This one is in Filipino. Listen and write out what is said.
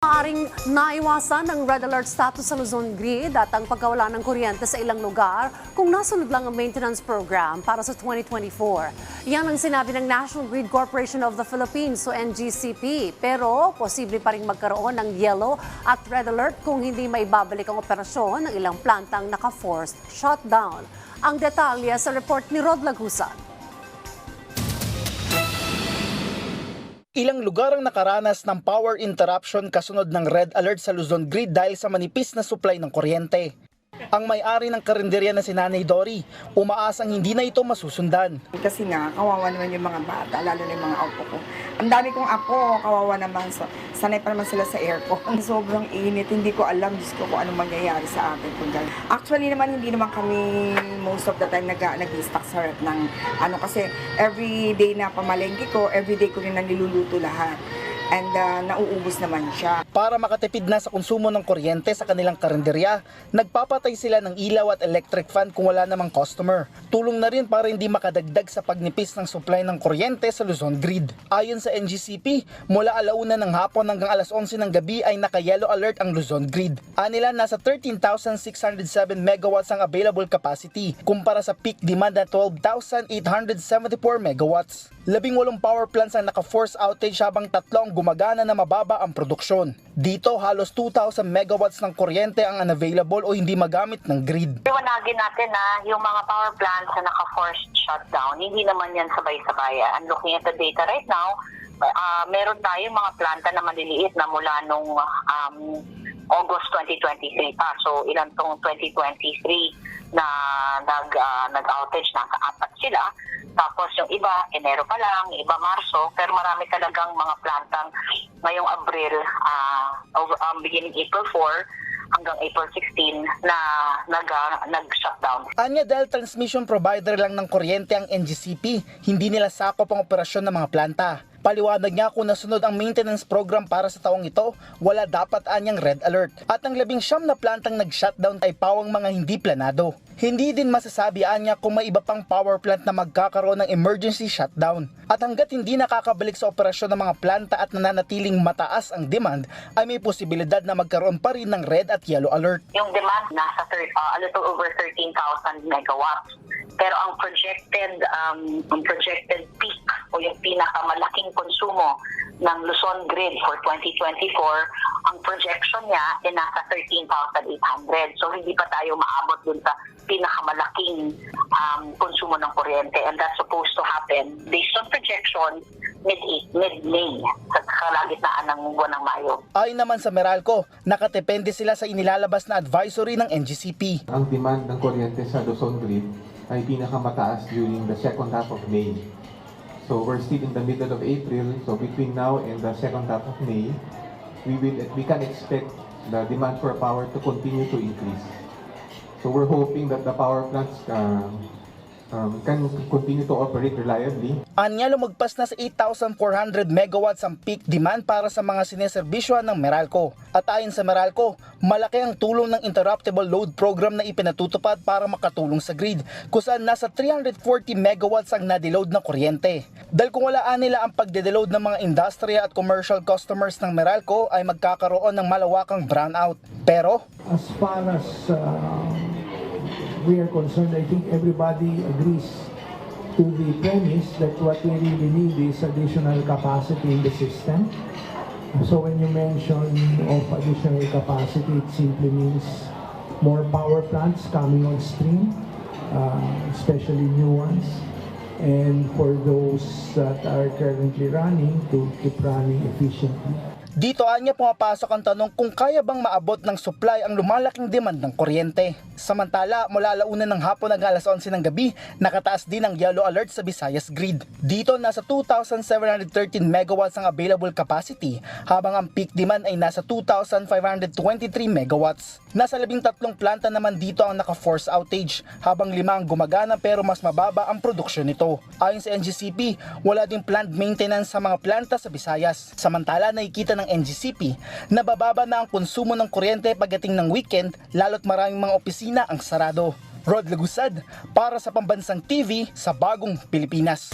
Maaring naiwasan ng red alert status sa Luzon Grid at ang pagkawala ng kuryente sa ilang lugar kung nasunod lang ang maintenance program para sa 2024. Yan ang sinabi ng National Grid Corporation of the Philippines o NGCP. Pero posible pa rin magkaroon ng yellow at red alert kung hindi may babalik ang operasyon ng ilang plantang naka-forced shutdown. Ang detalye sa report ni Rod Lagusan. Ilang lugar ang nakaranas ng power interruption kasunod ng red alert sa Luzon Grid dahil sa manipis na supply ng kuryente. Ang may-ari ng karinderya na si Nanay Dory, umaasang hindi na ito masusundan. Kasi nga, kawawa naman yung mga bata, lalo na yung mga apo ko. Ang dami kong apo, kawawa naman. So, sanay pa naman sila sa aircon. Sobrang init, hindi ko alam, Diyos ko, kung anong mangyayari sa akin. Kung. Actually naman, hindi naman kami most of the time nag nag-stock sa rep ng ano kasi every day na pamalengke ko, every day ko rin niluluto lahat. And uh, nauubos naman siya. Para makatipid na sa konsumo ng kuryente sa kanilang karinderya, nagpapatay sila ng ilaw at electric fan kung wala namang customer. Tulong na rin para hindi makadagdag sa pagnipis ng supply ng kuryente sa Luzon Grid. Ayon sa NGCP, mula alauna ng hapon hanggang alas 11 ng gabi ay naka-yellow alert ang Luzon Grid. Anila nasa 13,607 megawatts ang available capacity kumpara sa peak demand na 12,874 megawatts. Labing walong power plants ang naka-force outage habang tatlo ang gumagana na mababa ang produksyon. Dito halos 2,000 megawatts ng kuryente ang unavailable o hindi magamit ng grid. Iwanagin natin na yung mga power plants na naka-forced shutdown, hindi naman yan sabay-sabay. I'm looking at the data right now. Uh, meron tayong mga planta na maliliit na mula nung um, August 2023 pa. So ilan tong 2023 na nag, uh, nag-outage, nasa apat sila. Tapos yung iba, Enero pa lang, iba Marso, pero marami talagang mga plantang ngayong Abril, uh, um, beginning April 4, hanggang April 16 na nag, uh, nag-shutdown. Anya dahil transmission provider lang ng kuryente ang NGCP, hindi nila sakop ang operasyon ng mga planta. Paliwanag niya kung nasunod ang maintenance program para sa taong ito, wala dapat anyang red alert. At ang labing siyam na plantang nag-shutdown ay pawang mga hindi planado. Hindi din masasabi anya kung may iba pang power plant na magkakaroon ng emergency shutdown. At hanggat hindi nakakabalik sa operasyon ng mga planta at nananatiling mataas ang demand, ay may posibilidad na magkaroon pa rin ng red at yellow alert. Yung demand nasa thir- uh, a little over 13,000 megawatts. Pero ang projected um, ang projected peak o yung pinakamalaking konsumo ng Luzon Grid for 2024, ang projection niya ay nasa 13,800. So hindi pa tayo maabot dun sa pinakamalaking um, konsumo ng kuryente and that's supposed to happen based on projections mid mid-May sa kalagitnaan ng buwan ng Mayo. Ayon naman sa Meralco, nakatepende sila sa inilalabas na advisory ng NGCP. ang demand ng kuryente sa Luzon Grid ay pinakamataas during the second half of May. So we're still in the middle of April, so between now and the second half of May, we will we can expect the demand for power to continue to increase. So we're hoping that the power plants uh, um, can continue to operate reliably Anya lumagpas na sa 8,400 megawatts ang peak demand para sa mga sineserbisyohan ng Meralco. At ayon sa Meralco, malaki ang tulong ng Interruptible Load Program na ipinatutupad para makatulong sa grid, kung saan nasa 340 megawatts ang nadeload na kuryente. Dahil kung walaan nila ang pagdedeload ng mga industriya at commercial customers ng Meralco ay magkakaroon ng malawakang brownout. Pero as far as uh, we are concerned, I think everybody agrees to the premise that what we really need is additional capacity in the system. So when you mention of additional capacity, it simply means more power plants coming on stream, uh, especially new ones. And for those that are currently running, to keep running efficiently. Dito anya pumapasok ang tanong kung kaya bang maabot ng supply ang lumalaking demand ng kuryente. Samantala, mula alauna ng hapon hanggang alas 11 ng gabi, nakataas din ang yellow alert sa Visayas Grid. Dito nasa 2,713 megawatts ang available capacity, habang ang peak demand ay nasa 2,523 megawatts. Nasa labing tatlong planta naman dito ang naka-force outage, habang lima ang gumagana pero mas mababa ang produksyon nito. Ayon sa NGCP, wala ding planned maintenance sa mga planta sa Visayas. Samantala, nakikita ng NGCP na bababa na ang konsumo ng kuryente pagdating ng weekend lalo't maraming mga opisina ang sarado. Rod Lagusad para sa Pambansang TV sa Bagong Pilipinas.